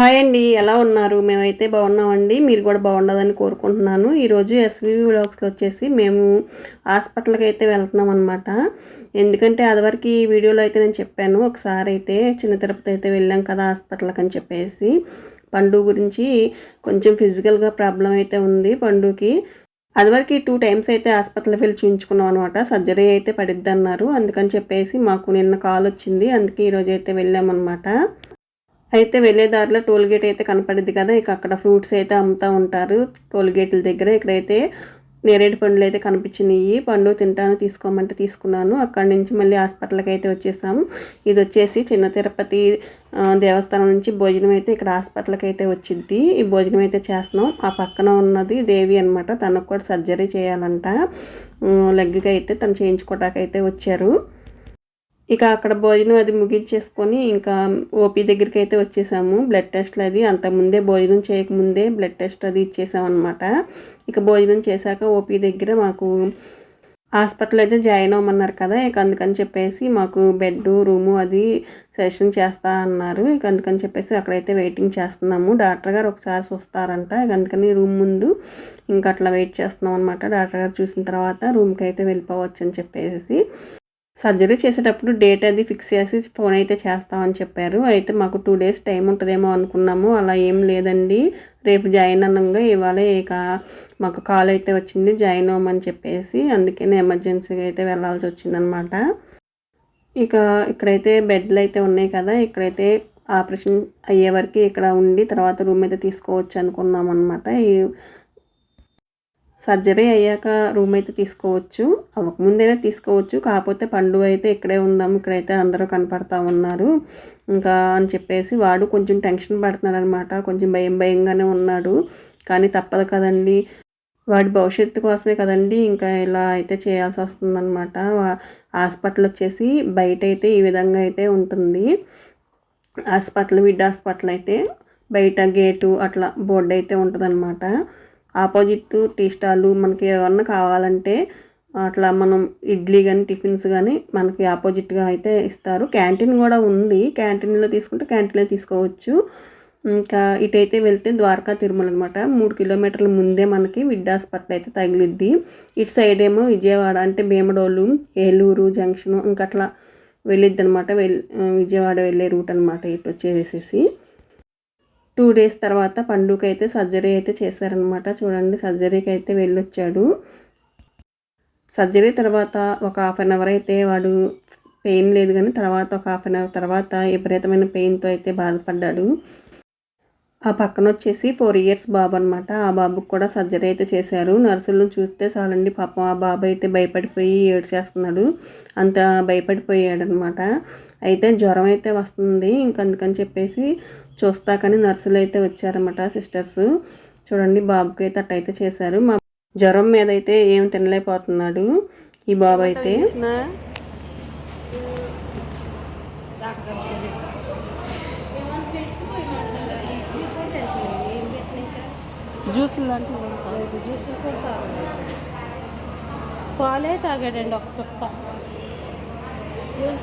Hi అండి ఎలా ఉన్నారు? మేమైతే బాగున్నామండి. మీరు కూడా బాగుండదని కోరుకుంటున్నాను. ఈరోజు ఎస్వివి బ్లాగ్స్లో వచ్చేసి మేము హాస్పిటల్కి అయితే వెళ్తున్నాం అనమాట ఎందుకంటే అదివరకు ఈ వీడియోలో అయితే నేను చెప్పాను. ఒకసారి అయితే చిన్న తిరుపతి అయితే వెళ్ళాం కదా హాస్పిటల్కి అని చెప్పేసి. పండు గురించి కొంచెం ఫిజికల్గా ప్రాబ్లం అయితే ఉంది పండుకి. అదివరకు టూ టైమ్స్ అయితే హాస్పిటల్కి వెళ్ళి చూపించుకున్నాం అనమాట సర్జరీ అయితే పడిద్ది అన్నారు అందుకని చెప్పేసి మాకు నిన్న కాల్ వచ్చింది. అందుకే ఈరోజు అయితే వెళ్ళామన్నమాట. అయితే వెళ్ళే దారిలో టోల్ గేట్ అయితే కనపడింది కదా ఇక అక్కడ ఫ్రూట్స్ అయితే అమ్ముతూ ఉంటారు టోల్ గేట్ల దగ్గర. ఇక్కడైతే నేరేడు పండ్లు అయితే కనిపించినాయి పండు తింటాను తీసుకోమంటే తీసుకున్నాను. అక్కడి నుంచి మళ్ళీ హాస్పిటల్కి అయితే వచ్చేసాము ఇది వచ్చేసి చిన్న తిరుపతి దేవస్థానం నుంచి భోజనం అయితే ఇక్కడ హాస్పిటల్కి అయితే వచ్చింది. ఈ భోజనం అయితే చేస్తున్నాం. ఆ పక్కన ఉన్నది దేవి అనమాట తనకు కూడా సర్జరీ చేయాలంట. లెగ్కి అయితే తను చేయించుకోవటానికి అయితే వచ్చారు. ఇక అక్కడ భోజనం అది ముగించేసుకొని ఇంకా ఓపీ దగ్గరికి అయితే వచ్చేసాము బ్లడ్ టెస్ట్లు అది అంత ముందే భోజనం చేయకముందే బ్లడ్ టెస్ట్ అది ఇచ్చేసామన్నమాట. ఇక భోజనం చేశాక ఓపీ దగ్గర మాకు హాస్పిటల్ అయితే జాయిన్ అవ్వమన్నారు కదా ఇక అందుకని చెప్పేసి మాకు బెడ్ రూము అది సెషన్ చేస్తా అన్నారు. ఇక అందుకని చెప్పేసి అక్కడైతే వెయిటింగ్ చేస్తున్నాము. డాక్టర్ గారు ఒకసారి చూస్తారంట. ఇక అందుకని రూమ్ ముందు ఇంకా అట్లా వెయిట్ చేస్తున్నాం అనమాట డాక్టర్ గారు చూసిన తర్వాత రూమ్కి అయితే వెళ్ళిపోవచ్చు అని చెప్పేసి. సర్జరీ చేసేటప్పుడు డేట్ అది ఫిక్స్ చేసి ఫోన్ అయితే చేస్తామని చెప్పారు. అయితే మాకు టూ డేస్ టైం ఉంటుందేమో అనుకున్నాము. అలా ఏం లేదండి. రేపు జాయిన్ అనగా ఇవాళ ఇక మాకు కాల్ అయితే వచ్చింది. జాయిన్ అవ్వమని చెప్పేసి అందుకని ఎమర్జెన్సీగా అయితే వెళ్ళాల్సి వచ్చిందనమాట. ఇక ఇక్కడైతే బెడ్లు అయితే ఉన్నాయి కదా. ఇక్కడైతే ఆపరేషన్ అయ్యే వరకు ఇక్కడ ఉండి తర్వాత రూమ్ అయితే తీసుకోవచ్చు అనుకున్నాం అనమాట ఈ సర్జరీ అయ్యాక రూమ్ అయితే తీసుకోవచ్చు. అవ్వకముందైనా తీసుకోవచ్చు. కాకపోతే పండు అయితే ఇక్కడే ఉందాం ఇక్కడైతే అందరూ కనపడతా ఉన్నారు. ఇంకా అని చెప్పేసి వాడు కొంచెం టెన్షన్ పడుతున్నాడు అనమాట కొంచెం భయం భయంగానే ఉన్నాడు. కానీ తప్పదు కదండి. వాడి భవిష్యత్తు కోసమే కదండి ఇంకా ఇలా అయితే చేయాల్సి వస్తుందన్నమాట. హాస్పిటల్ వచ్చేసి బయట అయితే ఈ విధంగా అయితే ఉంటుంది. హాస్పిటల్ విడ్ హాస్పిటల్ అయితే బయట గేటు అట్లా బోర్డు అయితే ఉంటుందన్నమాట. ఆపోజిట్ టీ స్టాల్ మనకి ఏమన్నా కావాలంటే అట్లా మనం ఇడ్లీ కానీ టిఫిన్స్ కానీ మనకి ఆపోజిట్గా అయితే ఇస్తారు. క్యాంటీన్ కూడా ఉంది. క్యాంటీన్లో తీసుకుంటే క్యాంటీన్లో తీసుకోవచ్చు. ఇంకా ఇటైతే వెళ్తే ద్వారకా తిరుమల అనమాట మూడు కిలోమీటర్ల ముందే మనకి విడ్ హాస్పిటల్ అయితే తగిలిద్ది. ఇటు సైడ్ ఏమో విజయవాడ అంటే భీమడోలు ఏలూరు జంక్షన్ ఇంకా అట్లా వెళ్ళిద్ది అనమాట విజయవాడ వెళ్ళే రూట్ అనమాట ఇటు వచ్చేసేసి. టూ డేస్ తర్వాత పండుగ అయితే సర్జరీ అయితే చేశారనమాట చూడండి సర్జరీకి అయితే వెళ్ళొచ్చాడు. సర్జరీ తర్వాత ఒక హాఫ్ అన్ అవర్ అయితే వాడు పెయిన్ లేదు కానీ తర్వాత ఒక హాఫ్ అన్ అవర్ తర్వాత విపరీతమైన పెయిన్తో అయితే బాధపడ్డాడు. ఆ పక్కన వచ్చేసి ఫోర్ ఇయర్స్ బాబు అనమాట ఆ బాబుకి కూడా సర్జరీ అయితే చేశారు. నర్సులను చూస్తే చాలండి పాపం ఆ బాబు అయితే భయపడిపోయి ఏడ్చేస్తున్నాడు. అంత భయపడిపోయాడు అనమాట అయితే జ్వరం అయితే వస్తుంది. ఇంకందుకని చెప్పేసి చూస్తా కానీ నర్సులు అయితే వచ్చారన్నమాట సిస్టర్స్. చూడండి బాబుకి అయితే అట్టయితే చేశారు. మా జ్వరం మీద అయితే ఏం తినలేకపోతున్నాడు ఈ బాబు అయితే. జ్యూస్ లాంటివి పాలే తాగాడండి ఒక జ్యూస్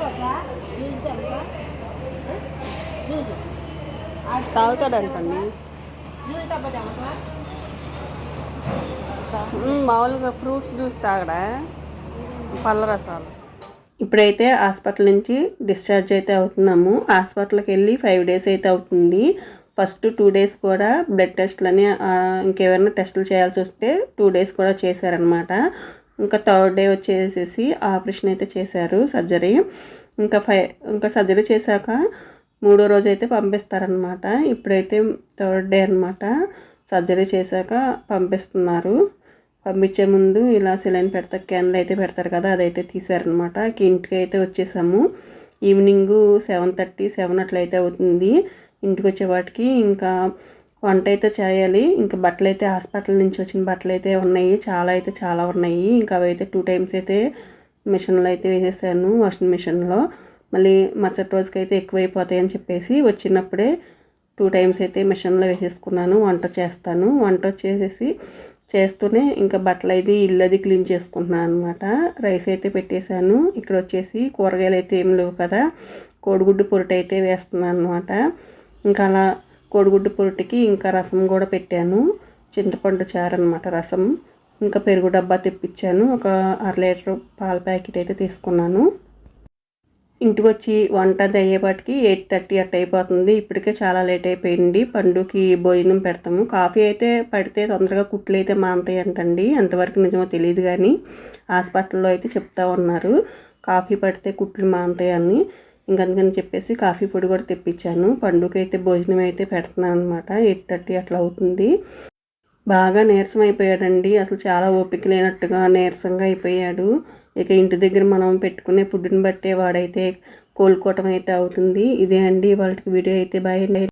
తాగుతాడంటండి మామూలుగా ఫ్రూట్స్ జ్యూస్ తాగడా? పళ్ళ రసాలు. ఇప్పుడైతే హాస్పిటల్ నుంచి డిశ్చార్జ్ అయితే అవుతున్నాము. హాస్పిటల్కి వెళ్ళి ఫైవ్ డేస్ అయితే అవుతుంది. ఫస్ట్ టూ డేస్ కూడా బ్లడ్ టెస్ట్లని ఆ, ఇంకేమైనా టెస్టులు చేయాల్సి వస్తే టూ డేస్ కూడా చేశారనమాట ఇంకా థర్డ్ డే వచ్చేసేసి ఆపరేషన్ అయితే చేశారు సర్జరీ. ఇంకా ఫై ఇంకా సర్జరీ చేశాక మూడో రోజు అయితే పంపిస్తారనమాట ఇప్పుడైతే థర్డ్ డే అనమాట సర్జరీ చేశాక పంపిస్తున్నారు. పంపించే ముందు ఇలా సిలైన్ పెడతారు క్యాన్లు అయితే పెడతారు కదా అదైతే తీసారనమాట ఇంటికి అయితే వచ్చేసాము. ఈవినింగ్ సెవెన్ థర్టీ సెవెన్ అట్లయితే అవుతుంది. ఇంటికి వచ్చేవాటికి ఇంకా వంట అయితే చేయాలి. ఇంకా బట్టలు అయితే హాస్పిటల్ నుంచి వచ్చిన బట్టలు అయితే ఉన్నాయి. చాలా అయితే చాలా ఉన్నాయి. ఇంకా అవి అయితే టూ టైమ్స్ అయితే మిషన్లో అయితే వేసేసాను వాషింగ్ మిషన్లో. మళ్ళీ మరుసటి రోజుకి అయితే ఎక్కువైపోతాయి అని చెప్పేసి వచ్చినప్పుడే టూ టైమ్స్ అయితే మిషన్లో వేసేసుకున్నాను వంట చేస్తాను. వంట వచ్చేసేసి చేస్తూనే ఇంకా బట్టలు అయితే ఇల్లు అది క్లీన్ చేసుకుంటున్నాను అనమాట రైస్ అయితే పెట్టేశాను. ఇక్కడ వచ్చేసి కూరగాయలు అయితే ఏం లేవు కదా. కోడిగుడ్డు పొరటైతే అయితే వేస్తున్నాను అనమాట ఇంకా అలా కోడిగుడ్డు పురుటికి ఇంకా రసం కూడా పెట్టాను. చింతపండు చారు అనమాట రసం. ఇంకా పెరుగు డబ్బా తెప్పించాను. ఒక అర లీటర్ పాల ప్యాకెట్ అయితే తీసుకున్నాను. ఇంటికి వచ్చి వంట అది అయ్యేపాటికి ఎయిట్ థర్టీ అట్ అయిపోతుంది. ఇప్పటికే చాలా లేట్ అయిపోయింది. పండుకి భోజనం పెడతాము. కాఫీ అయితే పడితే తొందరగా కుట్లు అయితే మాంతాయి అంటండి ఎంతవరకు నిజమో తెలియదు కానీ హాస్పిటల్లో అయితే చెప్తా ఉన్నారు. కాఫీ పడితే కుట్లు మానతాయి అని ఇంకందుకని చెప్పేసి కాఫీ పొడి కూడా తెప్పించాను. పండుగైతే భోజనం అయితే పెడుతున్నాను అనమాట ఎయిట్ థర్టీ అట్లా అవుతుంది. బాగా నీరసం అయిపోయాడండి. అసలు చాలా ఓపిక లేనట్టుగా నీరసంగా అయిపోయాడు. ఇక ఇంటి దగ్గర మనం పెట్టుకునే ఫుడ్ని బట్టే వాడైతే కోలుకోవటం అయితే అవుతుంది. ఇదే అండి. వాళ్ళకి వీడియో అయితే. బాయ్